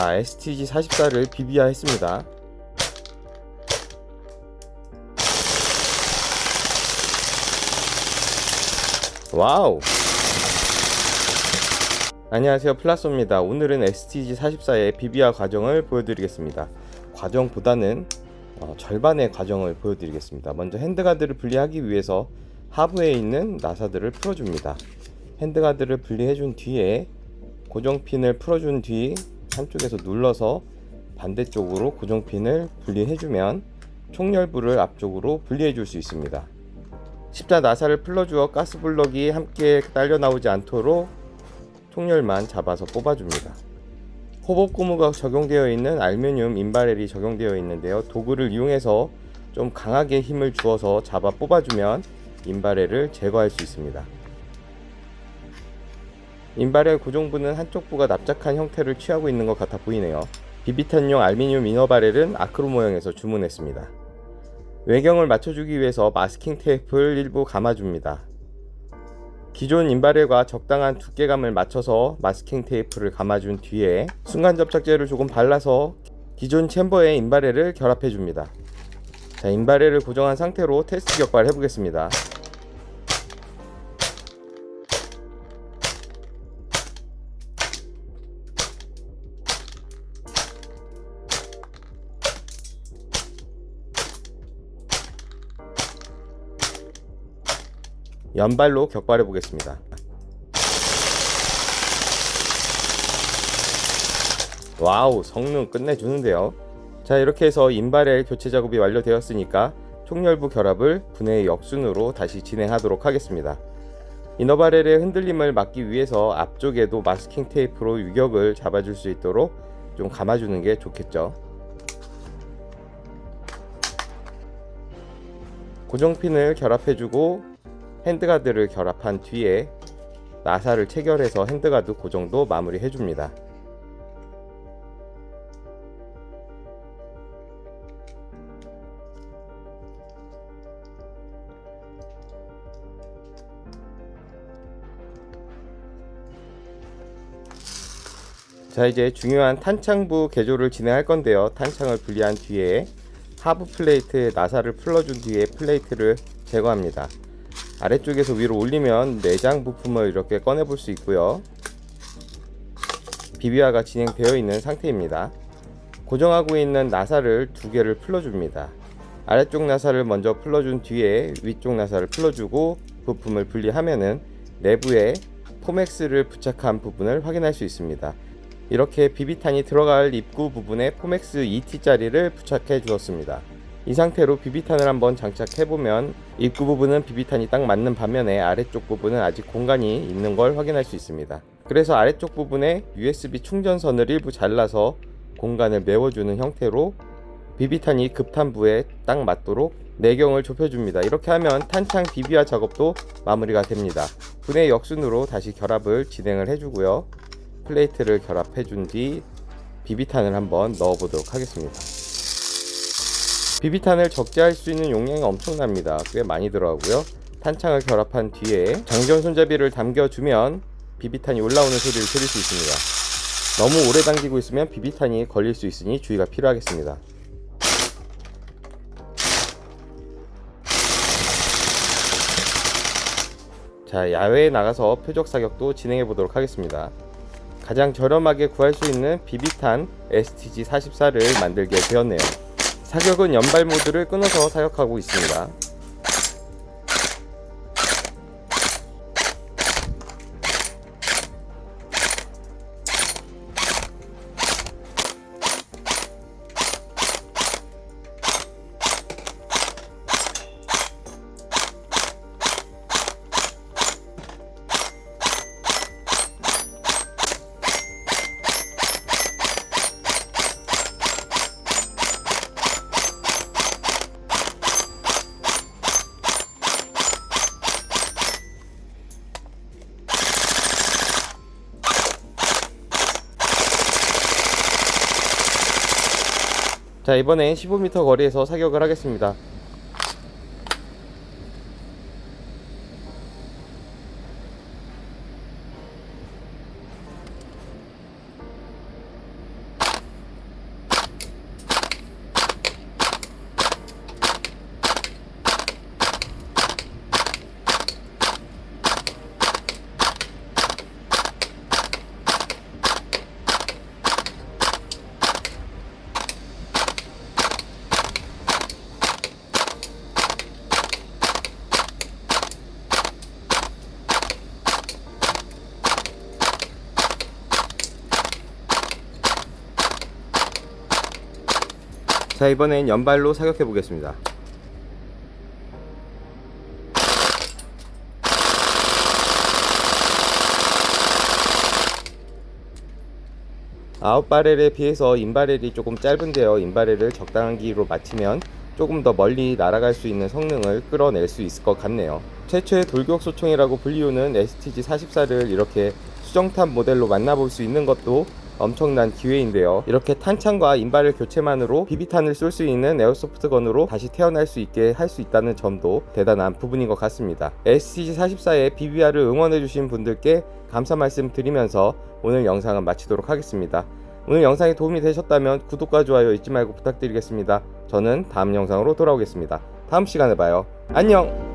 자, STG 44를 비비아 했습니다. 와우! 안녕하세요 플라소입니다 오늘은 STG 44의 비비아 과정을 보여드리겠습니다 과정보다는 어, 절반의 과정을 보여드리겠습니다 먼저 핸드가드를 분리하기 위해서 하부에 있는 나사들을 풀어줍니다 핸드가드를 분리해준 뒤에 고정핀을 풀어준 뒤 한쪽에서 눌러서 반대쪽으로 고정핀을 분리해주면 총열부를 앞쪽으로 분리해줄 수 있습니다 십자 나사를 풀러주어 가스블럭이 함께 딸려 나오지 않도록 통열만 잡아서 뽑아줍니다. 호법 고무가 적용되어 있는 알루미늄 인바렐이 적용되어 있는데요. 도구를 이용해서 좀 강하게 힘을 주어서 잡아 뽑아주면 인바렐을 제거할 수 있습니다. 인바렐 고정부는 한쪽 부가 납작한 형태를 취하고 있는 것 같아 보이네요. 비비탄용 알루미늄 이너바렐은 아크로 모형에서 주문했습니다. 외경을 맞춰주기 위해서 마스킹 테이프를 일부 감아줍니다. 기존 인바렐과 적당한 두께감을 맞춰서 마스킹 테이프를 감아준 뒤에 순간 접착제를 조금 발라서 기존 챔버에 인바렐을 결합해 줍니다. 자, 인바렐을 고정한 상태로 테스트 격발 해보겠습니다. 연발로 격발해 보겠습니다. 와우 성능 끝내주는데요. 자 이렇게 해서 인바렐 교체 작업이 완료되었으니까 총열부 결합을 분해의 역순으로 다시 진행하도록 하겠습니다. 이너바렐의 흔들림을 막기 위해서 앞쪽에도 마스킹 테이프로 유격을 잡아줄 수 있도록 좀 감아주는 게 좋겠죠. 고정핀을 결합해주고 핸드가드를 결합한 뒤에 나사를 체결해서 핸드가드 고정도 마무리해 줍니다. 자 이제 중요한 탄창부 개조를 진행할 건데요 탄창을 분리한 뒤에 하부 플레이트에 나사를 풀어준 뒤에 플레이트를 제거합니다 아래쪽에서 위로 올리면 내장 부품을 이렇게 꺼내 볼 수 있고요. 비비화가 진행되어 있는 상태입니다. 고정하고 있는 나사를 두 개를 풀어줍니다. 아래쪽 나사를 먼저 풀어준 뒤에 위쪽 나사를 풀어주고 부품을 분리하면은 내부에 포맥스를 부착한 부분을 확인할 수 있습니다. 이렇게 비비탄이 들어갈 입구 부분에 포맥스 2T짜리를 부착해 주었습니다. 이 상태로 비비탄을 한번 장착해 보면 입구 부분은 비비탄이 딱 맞는 반면에 아래쪽 부분은 아직 공간이 있는 걸 확인할 수 있습니다. 그래서 아래쪽 부분에 USB 충전선을 일부 잘라서 공간을 메워주는 형태로 비비탄이 급탄부에 딱 맞도록 내경을 좁혀줍니다. 이렇게 하면 탄창 비비화 작업도 마무리가 됩니다. 분해 역순으로 다시 결합을 진행을 해주고요. 플레이트를 결합해 준 뒤 비비탄을 한번 넣어 보도록 하겠습니다. 비비탄을 적재할 수 있는 용량이 엄청납니다. 꽤 많이 들어가고요. 탄창을 결합한 뒤에 장전 손잡이를 당겨주면 비비탄이 올라오는 소리를 들을 수 있습니다. 너무 오래 당기고 있으면 비비탄이 걸릴 수 있으니 주의가 필요하겠습니다. 자, 야외에 나가서 표적 사격도 진행해 보도록 하겠습니다. 가장 저렴하게 구할 수 있는 비비탄 STG 44를 만들게 되었네요. 사격은 연발 모드를 끊어서 사격하고 있습니다. 자 이번엔 15m 거리에서 사격을 하겠습니다 자 이번엔 연발로 사격해 보겠습니다. 아웃 바렐에 비해서 인바렐이 조금 짧은데요. 인바렐을 적당한 길이로 맞추면 조금 더 멀리 날아갈 수 있는 성능을 끌어낼 수 있을 것 같네요. 최초의 돌격 소총이라고 불리우는 STG-44를 이렇게 수정탑 모델로 만나볼 수 있는 것도 엄청난 기회인데요. 이렇게 탄창과 인바렐 교체만으로 비비탄을 쏠 수 있는 에어소프트 건으로 다시 태어날 수 있게 할 수 있다는 점도 대단한 부분인 것 같습니다. STG-44의 BBR을 응원해주신 분들께 감사 말씀 드리면서 오늘 영상은 마치도록 하겠습니다. 오늘 영상이 도움이 되셨다면 구독과 좋아요 잊지 말고 부탁드리겠습니다. 저는 다음 영상으로 돌아오겠습니다. 다음 시간에 봐요. 안녕!